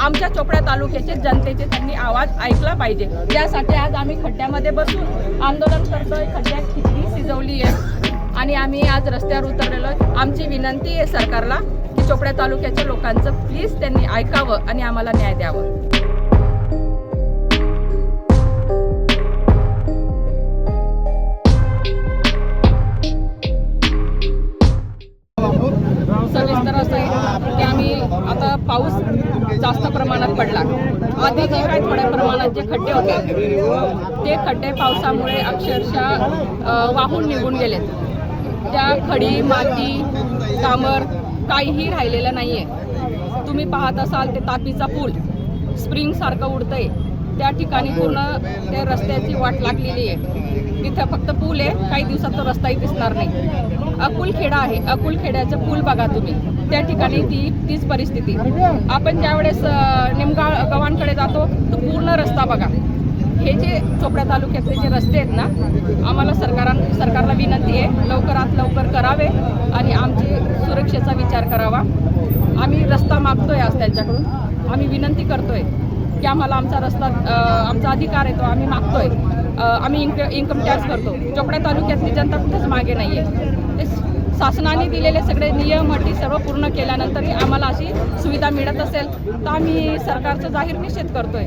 आमच्या चोपड्या तालुक्याचे जनतेचे त्यांनी आवाज ऐकला पाहिजे. त्यासाठी आज आम्ही खड्ड्यामध्ये बसून आंदोलन करतोय. खड्ड्यात खिचडी शिजवली आहे. आणि आम्ही आज रस्त्यावर उतरलेलो आहे. आमची विनंती आहे सरकारला की चोपड्या तालुक्याच्या लोकांचं प्लीज त्यांनी ऐकावं आणि आम्हाला न्याय द्यावं. आता पाऊस जास्त प्रमाणात पडला. आधी जे काही थोड्या प्रमाणात जे खड्डे होते ते खड्डे पावसामुळे अक्षरशः वाहून निघून गेलेत. त्या खडी माती डांबर काहीही राहिलेलं नाही आहे तुम्ही पाहत असाल ते तापीचा पूल. स्प्रिंगसारखं उडतंय. त्या ठिकाणी पूर्ण त्या रस्त्याची वाट लागलेली आहे. तिथं फक्त पूल आहे काही दिवसात रस्ताही दिसणार नाही. अकुलखेडा आहे. अकुलखेड्याचं पूल बघा तुम्ही. त्या ठिकाणी ती तीच परिस्थिती. आपण ज्यावेळेस अं, गव्हाणकडे जातो तो पूर्ण रस्ता बघा. हे जे चोपड्या तालुक्यातले जे रस्ते आहेत ना आम्हाला सरकारां सरकारला विनंती आहे लवकरात लवकर करावे आणि आमची सुरक्षेचा विचार करावा. आम्ही रस्ता मागतोय आज त्यांच्याकडून. आम्ही विनंती करतोय. की आम्हाला आमचा रस्ता आमचा अधिकार आहे तो आम्ही मागतोय. आम्ही इन्क इन्कम टॅक्स भरतो चोपड्या तालुक्यातली जनता कुठंच मागे नाही आहे ते शासनाने दिलेले सगळे नियम अटी सर्व पूर्ण केल्यानंतरही आम्हाला अशी सुविधा मिळत असेल तर आम्ही सरकारचा जाहीर निषेध करतोय.